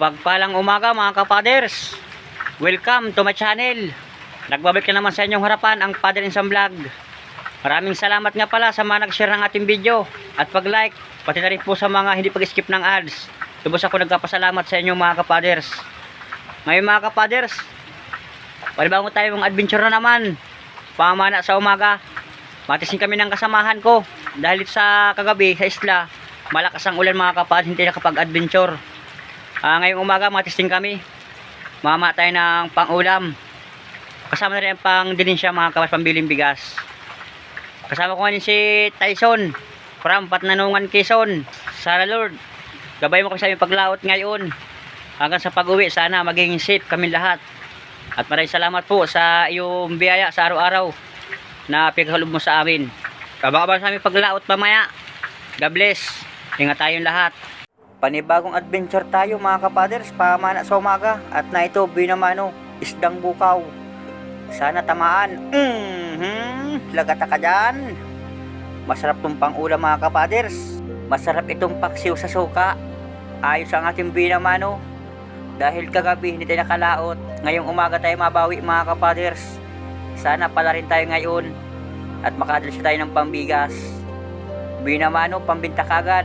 Papagpalang umaga mga kapaders. Welcome to my channel. Nagbabalik na naman sa inyong harapan ang Father in Sam Vlog. Maraming salamat nga pala sa mga nag-share ng ating video at pag-like, pati na rin po sa mga hindi pag-skip ng ads. Lubos ako nagpapasalamat sa inyong mga kapaders. Ngayon mga kapaders, panibago tayo ng adventure na naman. Pamana sa umaga. Matising kami ng kasamahan ko dahil sa kagabi sa isla, malakas ang ulan mga kapaders, hindi nakapag-adventure. Ah, ngayong umaga matisting kami. Mama tayo ng pang-ulam. Kasama na rin ang pang siya mga kapas pambiling bigas. Kasama ko ngayon si Tyson from Patnanungan, Quezon. Sana Lord, gabay mo kami sa aming paglaot ngayon. Hanggang sa pag-uwi, sana maging safe kami lahat. At maraming salamat po sa iyong biyaya sa araw-araw na pagkakalob mo sa amin. Kabakabang sa aming paglaot mamaya. God bless. Ingat tayong lahat. Panibagong adventure tayo mga kapaders, pamana sa umaga. At na ito, binamano, isdang bukaw. Sana tamaan. Mm-hmm. Lagata ka dyan. Masarap tong pang-ulam mga kapaders. Masarap itong paksiw sa suka. Ayos ang ating binamano. Dahil kagabi hindi tayo nakalaot. Ngayong umaga tayo mabawi mga kapaders. Sana pala rin tayo ngayon. At makadalis tayo ng pambigas. Binamano, pambinta kagad.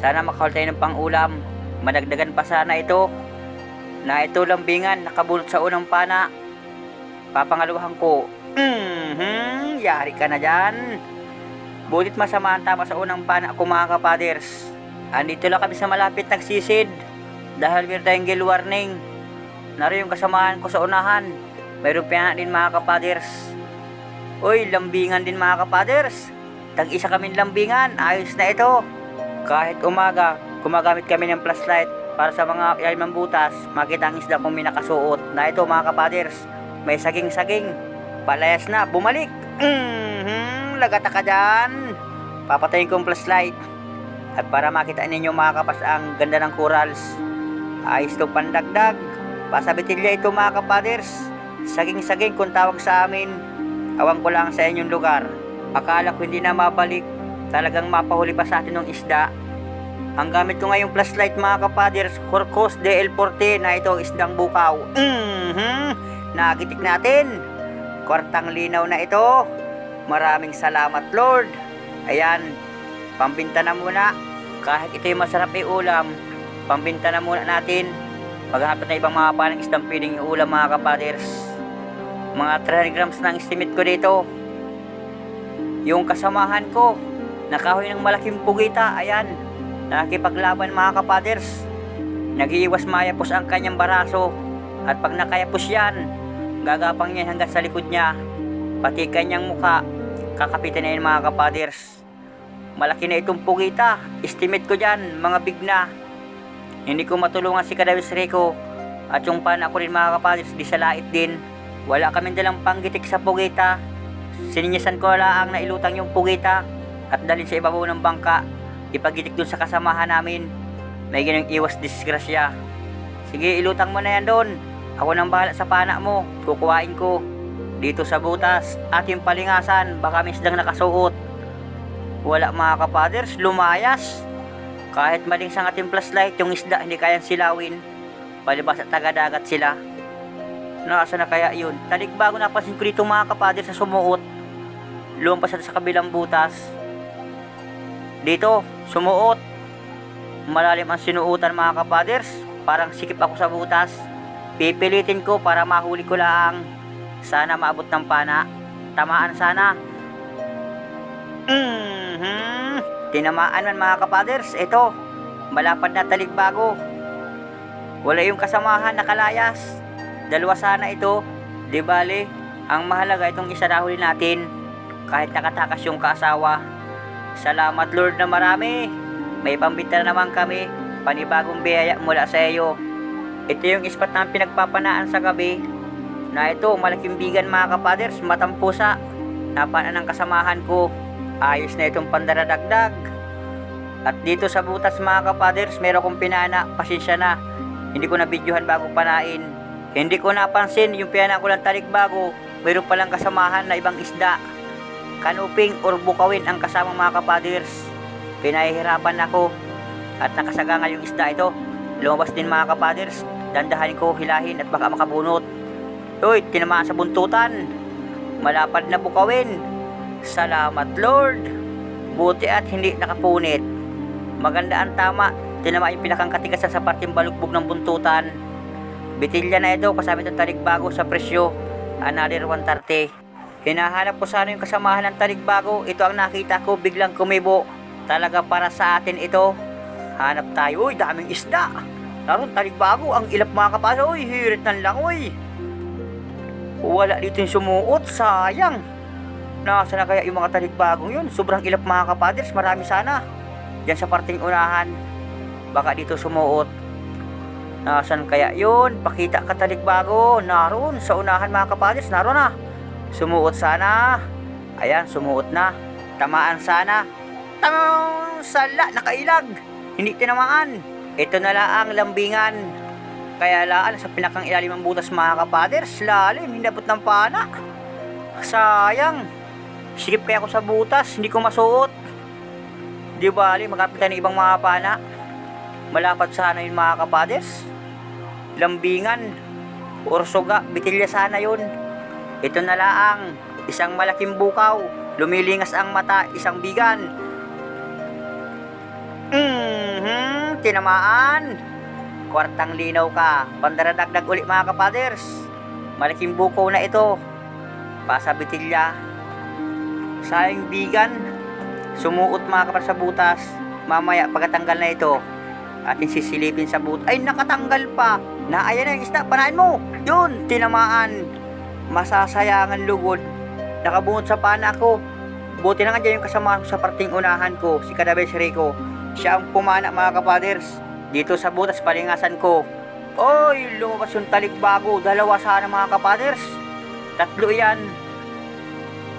Sana makahol tayo ng pang-ulam. Madagdagan pa sana ito. Na ito lambingan, nakabulot sa unang pana. Papangaluhan ko. Mhm, yari ka na dyan. Bulit masama ang tama sa unang pana ko mga kapaders. Andito lang kami sa malapit nagsisid. Dahil meron tayong gill warning. Naro yung kasamahan ko sa unahan. Mayroong piyana din mga kapaders. Uy, lambingan din mga kapaders. Tag-isa kaming lambingan. Ayos na ito. Kahit umaga, gumagamit kami ng flashlight para sa mga ilalim butas, makita ang isda kung may nakasuot. Na ito mga kapaders, may saging-saging. Palayas na, bumalik. Mhm, lagata ka dyan. Papatayin ko ang flashlight. At para makita ninyo mga kapas ang ganda ng corals. Ayos to pandagdag. Pasabitilya ito mga kapaders. Saging-saging kung tawag sa amin. Awang ko lang sa inyong lugar. Akala ko hindi na mabalik talagang mapahuli pa sa atin ng isda. Ang gamit ko ngayong flashlight mga kapaders, Horcos DL40 na ito isdang bukaw. Mhm. Nagitik natin. Kwartang linaw na ito. Maraming salamat Lord. Ayan, pambinta na muna. Kahit ito yung masarap iulam, pambinta na muna natin. Maghanap na ibang mga panang isdang piling iulam mga kapaders. Mga 300 grams na ang estimate ko dito. Yung kasamahan ko, nakahoy ng malaking pugita, ayan, nakikipaglaban mga kapaders. Nagiiwas mayapos ang kanyang baraso, at pag nakayapos yan, gagapang yan hanggang sa likod niya, pati kanyang muka, kakapitan na yun mga kapaders. Malaki na itong pugita, estimate ko dyan, mga big na. Hindi ko matulungan si Kadawis Rico, at yung pan ako rin mga kapaders, di sa lait din. Wala kaming dalang panggitik sa pugita. Sininyasan ko lang na ilutang yung pugita at dalhin sa ibabaw ng bangka. Ipagitik dun sa kasamahan namin. May ganyung iwas disgrasya. Sige, ilutang mo na yan doon. Ako nang bahala sa pana mo. Kukuhain ko. Dito sa butas at yung palingasan, baka may isdang nakasuot. Wala mga kapaders, lumayas. Kahit maling sa ating flashlight, yung isda hindi kayang silawin. Palibas at taga-dagat sila. Nasa na kaya yun? Talig bago napansin ko dito mga kapaders sa sumuot. Lumpas sa kabilang butas. Dito, sumuot. Malalim ang sinuutan mga kapaders. Parang sikip ako sa butas. Pipilitin ko para mahuli ko lang. Sana maabot ng pana. Tamaan sana. Mhm. Tinamaan man mga kapaders. Ito, malapad na taligbago. Wala yung kasamahan nakalayas. Dalawa sana ito. Di bale, ang mahalaga itong isa na natin. Kahit nakatakas yung kasawa. Salamat Lord na marami. May pambinta na naman kami. Panibagong biyaya mula sa iyo. Ito yung ispat na pinagpapanaan sa gabi. Na ito, malaking bigan mga kapaders, matampusa. Napana ng kasamahan ko. Ayos na itong pandaradagdag. At dito sa butas mga kapaders, meron kong pinana. Pasensya na. Hindi ko na videohan bago panain. Hindi ko napansin yung piyana ko lang talig bago. Mayroon palang kasamahan na ibang isda. Kanuping or bukawin ang kasama mga kapaders. Pinahihirapan ako at nakasagangal yung isda ito. lumabas din mga kapaders. Dandahan ko hilahin at baka makabunot. Uy, tinamaan sa buntutan. Malapad na bukawin. Salamat Lord. Buti at hindi nakapunit. Maganda ang tama. Tinama yung pinakang katigasan sa parting balugbog ng buntutan. Bitilya na ito kasama itong talikbago sa presyo. Another 130. Hinahanap ko sana yung kasamahan ng talikbago. Ito ang nakita ko biglang kumibo. Talaga para sa atin ito. Hanap tayo. Uy, daming isda. Naroon talikbago. Ang ilap mga kapasa. Uy, hirit ng langoy. Wala dito yung sumuot. Sayang. Nasa na kaya yung mga taligbagong yun? Sobrang ilap mga kapaders. Marami sana. Diyan sa parting unahan. Baka dito sumuot. Nasaan kaya yun? Pakita ka talikbago. Naroon sa unahan mga kapaders. Naroon na. Sumuot sana. Ayan, sumuot na. Tamaan sana. Tamang sala, nakailag. Hindi tinamaan. Ito na lang ang lambingan. Kaya laan sa pinakang ilalim ng butas mga kapaders. Lalim, hinabot ng pana. Sayang. Sikip kaya ako sa butas, hindi ko masuot. Di bali, magkapitan ng ibang mga pana. Malapad sana yun mga kapaders. Lambingan. Orsoga, bitilya sana yun. Ito na laang, isang malaking bukaw, lumilingas ang mata, isang bigan. Mhm, tinamaan. Kwartang linaw ka, pandaradagdag uli mga kapaders. Malaking bukaw na ito. Pasabitilya. Sayang bigan. Sumuot mga kapar sa butas. Mamaya pagkatanggal na ito, atin sisilipin sa but. Ay, nakatanggal pa. Naayan na yung isda, panain mo. Yun, tinamaan. Masasayangan lugod. Nakabungot sa pana ko. Buti na nga dyan yung kasama ko sa parting unahan ko, si Kadabes Rico. Siya ang pumana mga kapaders. Dito sa butas palingasan ko. Oy, lumabas yung talikbago. Dalawa sana mga kapaders. Tatlo yan.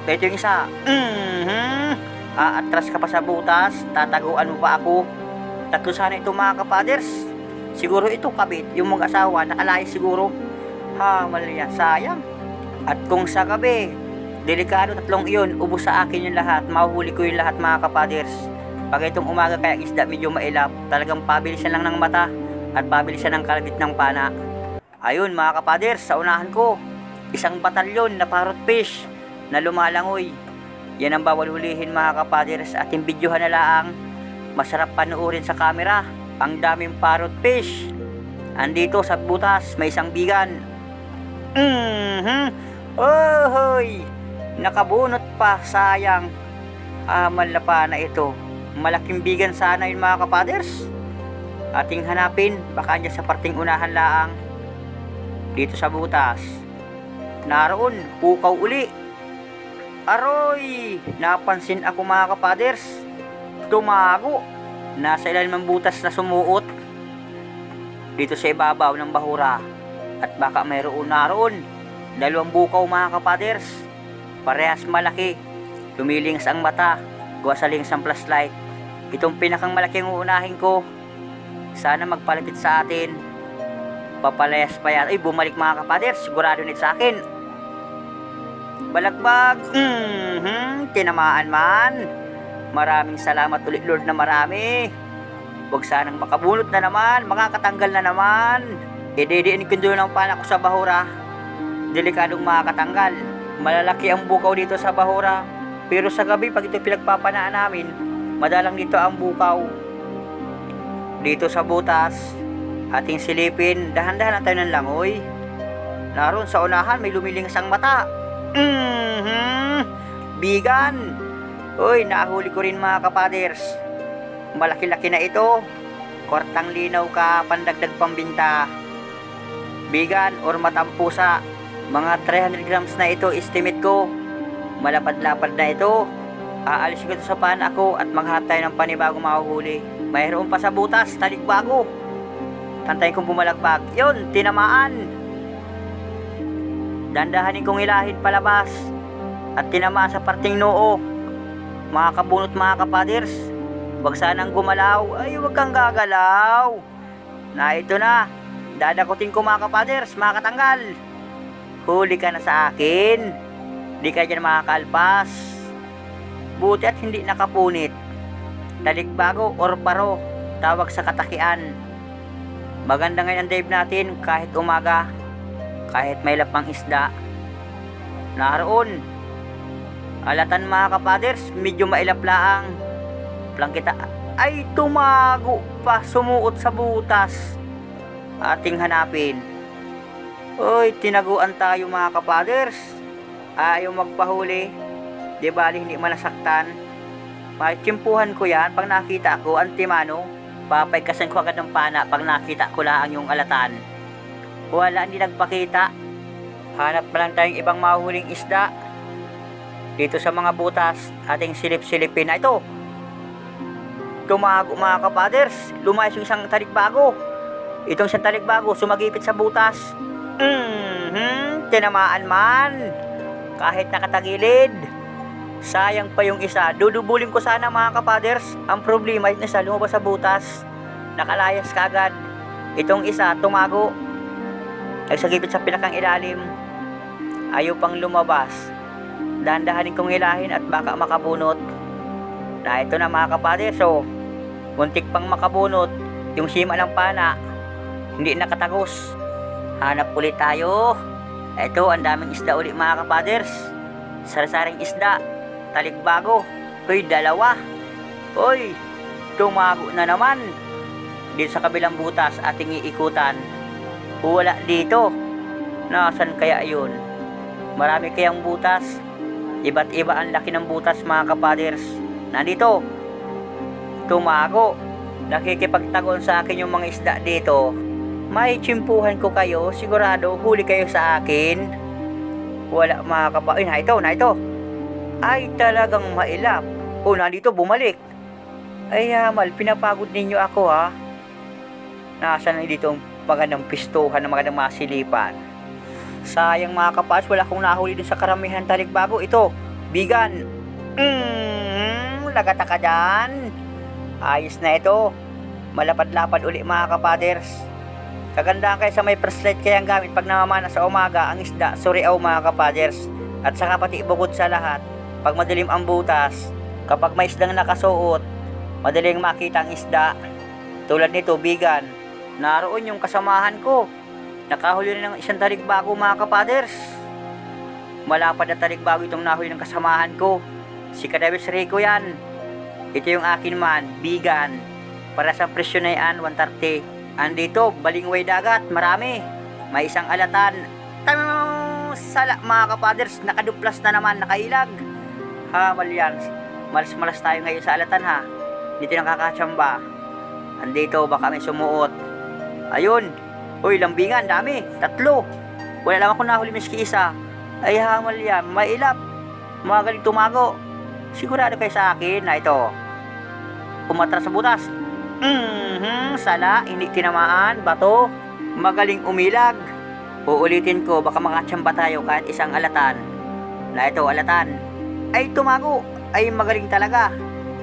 Ito yung isa. Mhm. Aatras ka pa sa butas. Tataguan mo pa ako. Tatlo sana ito mga kapaders. Siguro ito kabit. Yung mga asawa nakalayas siguro. Ha, mali yan. Sayang. At kung sa gabi, delikado tatlong iyon, ubos sa akin yung lahat. Mahuhuli ko yung lahat mga kapaders. Pag itong umaga kaya isda medyo mailap, talagang pabilisan lang ng mata at pabilisan ng kalabit ng pana. Ayun mga kapaders, sa unahan ko, isang batalyon na parrot fish na lumalangoy. Yan ang bawal hulihin mga kapaders at yung videohan na laang masarap panuorin sa camera. Ang daming parrot fish. Andito sa butas, may isang bigan. Mhm. Ohoy! Nakabunot pa, sayang. Amal na pa na ito. Malaking bigan sana yun mga kapaders. Ating hanapin, baka andyan sa parting unahan laang. Dito sa butas. Naroon, pukaw uli. Aroy! Napansin ako mga kapaders. Tumago. Nasa ilalim ng butas na sumuot. Dito sa ibabaw ng bahura. At baka mayroon naroon. Dalawang bukaw mga kapaders. Parehas malaki. Lumilingas ang mata. Gawa sa lingas ng flashlight. Itong pinakang malaking uunahin ko. Sana magpalapit sa atin. Papalayas pa yan. Ay, bumalik mga kapaders. Sigurado nito sa akin. Balagbag. Mhm. Tinamaan man. Maraming salamat ulit Lord na marami. Huwag sanang makabunot na naman. Makakatanggal na naman. Ididiin ko doon ang panak ko sa bahura. Delikadong makakatanggal. Malalaki ang bukaw dito sa bahura. Pero sa gabi, pag ito pinagpapanaan namin, madalang dito ang bukaw. Dito sa butas, ating silipin, dahan-dahan tayo ng langoy. Naroon sa unahan, may lumilingas ang mata. Mhm. Bigan. Uy, nahuli ko rin mga kapaders. Malaki-laki na ito. Kortang linaw ka, pandagdag pambinta. Bigan or matampusa. Mga 300 grams na ito, estimate ko. Malapad-lapad na ito. Aalis ko ito sa pan ako at maghatay ng panibagong mahuhuli. Mayroon pa sa butas, talikbago. Tantayin kong bumalagpag. Yun, tinamaan. Dandahanin kong ilahin palabas. At tinamaan sa parting noo. Mga kabunot mga kapaders. Huwag sanang gumalaw. Ay, huwag kang gagalaw. Na ito na. Dadakutin ko mga kapaders, mga katanggal. Huli ka na sa akin. Di ka dyan makakalpas. Buti at hindi nakapunit. Talikbago or paro. Tawag sa katakian. Maganda ngayon ang dive natin kahit umaga, kahit may lapang isda. Naroon. Alatan mga kapaders, medyo mailap laang. Plangkita ay tumago pa sumuot sa butas. Ating hanapin. Uy, tinaguan tayo mga kapaders. Ayaw magpahuli. Di bali hindi manasaktan. Machimpuhan ko yan pag nakita ko antimano. Papaykasan ko agad ng pana pag nakita ko lang yung alatan. Wala, hindi nagpakita. Hanap pa lang tayong ibang mahuhuling isda. Dito sa mga butas, ating silip-silipin na ito. Tumago mga kapaders, lumayas yung isang talikbago. Itong isang talikbago, sumagipit sa butas. Mhm, tinamaan man. Kahit nakatagilid. Sayang pa yung isa. Dudubulin ko sana mga kapaders. Ang problema yung isa lumabas sa butas. Nakalayas kagad. Itong isa tumago. Nagsagipit sa pinakang ilalim. Ayaw pang lumabas. Dahan-dahanin kong hilahin at baka makabunot. Na ito na mga kapaders. So, muntik pang makabunot. Yung sima ng pana. Hindi nakatagos. Hanap ulit tayo. Ito, ang daming isda ulit mga kapaders. Sarasaring isda. Talikbago. Uy, dalawa. Uy, tumago na naman. Dito sa kabilang butas ating iikutan. Wala dito. Nasaan kaya yun? Marami kayang butas. Iba't iba ang laki ng butas mga kapaders. Nandito. Tumago. Nakikipagtagon sa akin yung mga isda dito. May tsimpuhan ko kayo. Sigurado huli kayo sa akin. Wala mga kapaders. na ito, na ito. Ay talagang mailap. O nandito bumalik. Ay hamal, pinapagod ninyo ako ha. Nasaan na dito ang magandang pistuhan ng magandang masilipan. Sayang mga kapas, wala akong nahuli dun sa karamihan talikbago. Ito, bigan. Mmm, lagata ka dyan. Ayos na ito. Malapad-lapad uli mga kapaders. Kagandahan kayo sa may flashlight kaya ang gamit pag namamana sa umaga ang isda, suriaw mga kapaders. At saka pati bukod sa lahat, pag madilim ang butas, kapag may isdang nakasuot, madaling makita ang isda. Tulad nito, bigan. Naroon yung kasamahan ko. Nakahuli rin ng isang talikbago mga kapaders. Malapad na talikbago itong nahuli ng kasamahan ko. Si Kadabes Rico yan. Ito yung akin man, bigan. Para sa presyo na yan, 130. Andito, balingway dagat, marami. May isang alatan. Tanong sala mga kapaders, nakaduplas na naman, nakailag. Ha, yan. Malas-malas tayo ngayon sa alatan ha. Dito nakakatsamba. Andito, baka may sumuot. Ayun. Uy, lambingan, dami. Tatlo. Wala lang ako nahuli miski isa. Ay, hamal yan. May ilap. Magaling tumago. Sigurado kayo sa akin na ito. Umatras sa butas. Mhm, sala, hindi tinamaan, bato. Magaling umilag. Uulitin ko, baka makatsamba tayo kahit isang alatan. Na ito, alatan. Ay, tumago. Ay, magaling talaga.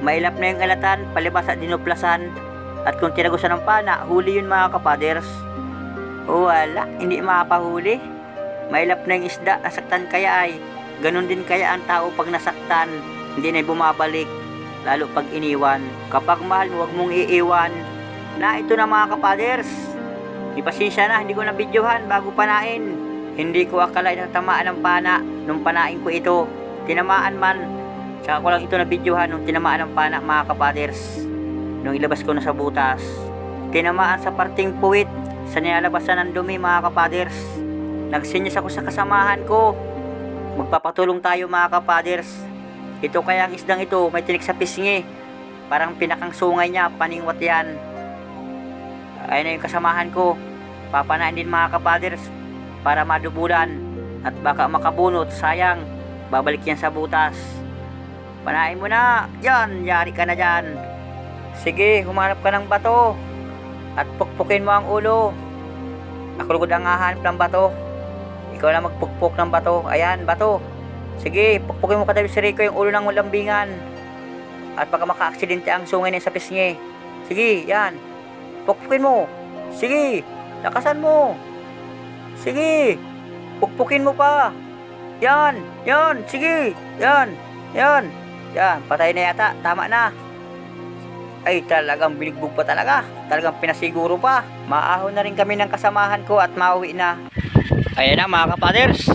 Mailap na yung alatan, palibas at dinuplasan. At kung tinagusan ng pana, huli yun mga kapaders. Wala, hindi makapahuli. Mailap na yung isda, nasaktan kaya ay. Ganon din kaya ang tao pag nasaktan, hindi na bumabalik. Lalo pag iniwan. Kapag mahal mo, huwag mong iiwan. Na ito na mga kapaders. Ipasensya na, hindi ko na videohan bago panain. Hindi ko akalain na tamaan ng pana nung panain ko ito. Tinamaan man. Tsaka ko lang ito na videohan nung tinamaan ng pana mga kapaders. Nung ilabas ko na sa butas. Tinamaan sa parting puwit sa nilalabasan ng dumi mga kapaders. Nagsinyas ako sa kasamahan ko. Magpapatulong tayo mga kapaders. Ito kaya ang isdang ito may tinik sa pisngi. Parang pinakang sungay niya, paningwat yan. Ayun na yung kasamahan ko. Papanain din mga kapaders para madubulan at baka makabunot. Sayang, babalik yan sa butas. Panain mo na. Yan, yari ka na dyan. Sige, humanap ka ng bato. At pukpukin mo ang ulo. Ako lugod ang hahanap ng bato. Ikaw na magpukpok ng bato. Ayan, bato. Sige, pukpukin mo katabi si Rico yung ulo ng lambingan. At baka maka-aksidente ang sungay niya sa pisngi. Sige, yan. Pukpukin mo. Sige, lakasan mo. Sige, pukpukin mo pa. Yan, yan, sige, yan, yan. Yan, patay na yata. Tama na. ay talagang biligbog pa talaga. Talagang pinasiguro pa. Maahon na rin kami ng kasamahan ko at mauwi na. Ayan na mga kapaders.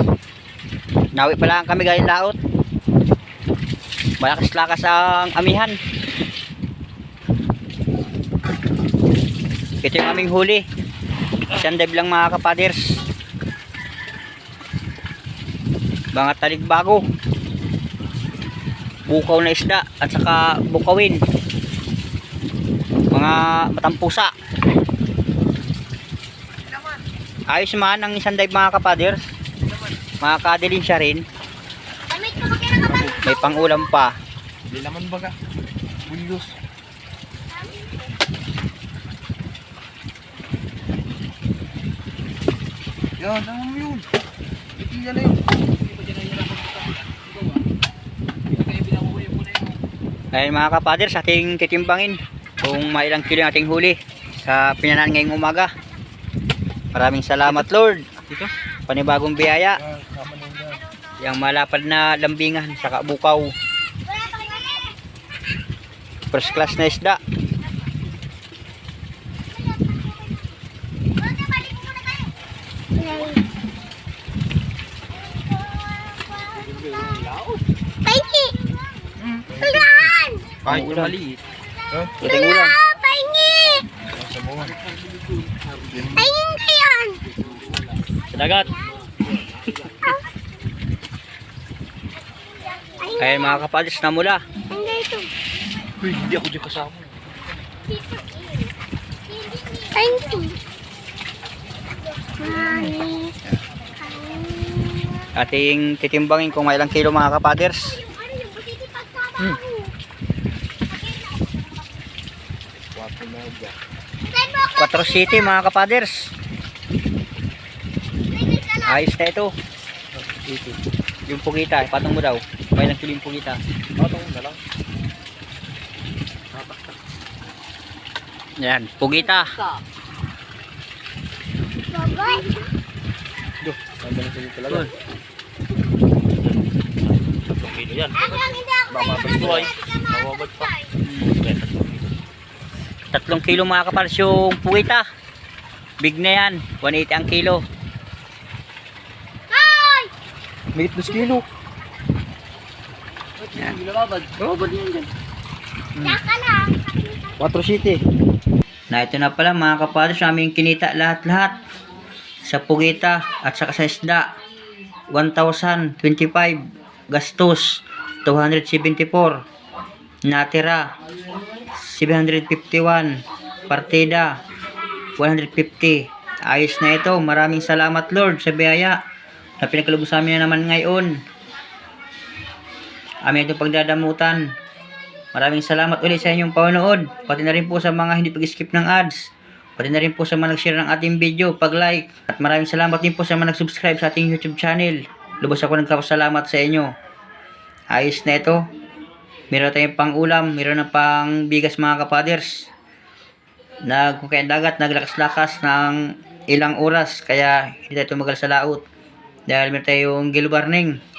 Nawi pa lang kami galing laot. Malakas-lakas ang amihan. Ito yung aming huli. Isang dive lang mga kapaders. Mga taligbago. Bukaw na isda at saka bukawin. Mga matampusa. Ayos man ang isang dive mga kapaders. Makakadilin siya rin. May pangulam pa. Hindi naman baga. Bulyos. Yan, tama mo yun. Ito yan na yun. Ayun mga kapaders, ating titimbangin kung mailang kilo yung ating huli sa pinanan ngayong umaga. Maraming salamat Lord. Ito? Panibagong biyaya. Yan, tama na yun. Yung malapad na lambingan sa bukaw. First class na isda. Pahingi! Tulaan! Kahit yung maliit. Ating ulam. Ah, bunga. Pahingi ngayon! Sa dagat. Ayun mga kapaders na mula. Ang ito. Uy, hindi ako dyan kasama. Pahingi. Mami. Ating titimbangin kung mailang kilo mga kapaders. Hmm. 4 city mga kapaders. Ayos na ito. Ito. Yung pugita, patong mo daw. Mailang kilo yung pugita. Matong na lang. Yan, pugita. Babay. Duh, ang galing sa'yo talaga. Tatlong kilo yan. Pa. Hmm. Tatlong kilo mga kapaders yung pugita. Big na yan. 180 ang kilo. Hoy! May 2 kilo. Yan. Babad yan dyan. Lang. 4 city. Na ito na pala mga kapaders aming kinita lahat-lahat. Sa pugita at saka sa isda. 1,025 gastos 274 natira 751 partida 150 ayos na ito maraming salamat Lord sa biyaya na pinagkalubos sa amin na naman ngayon amin itong pagdadamutan. Maraming salamat ulit sa inyong panonood pati na rin po sa mga hindi pag-skip ng ads pati na rin po sa mga nag-share ng ating video pag-like. At maraming salamat din po sa mga nag-subscribe sa ating YouTube channel. Lubos ako nagkapasalamat sa inyo. Ayos na ito. Meron tayong pang ulam meron na pang bigas mga kapaders. Nagkukaya dagat naglakas-lakas ng ilang oras kaya hindi tayo tumagal sa laot. Dahil meron tayong gilbarning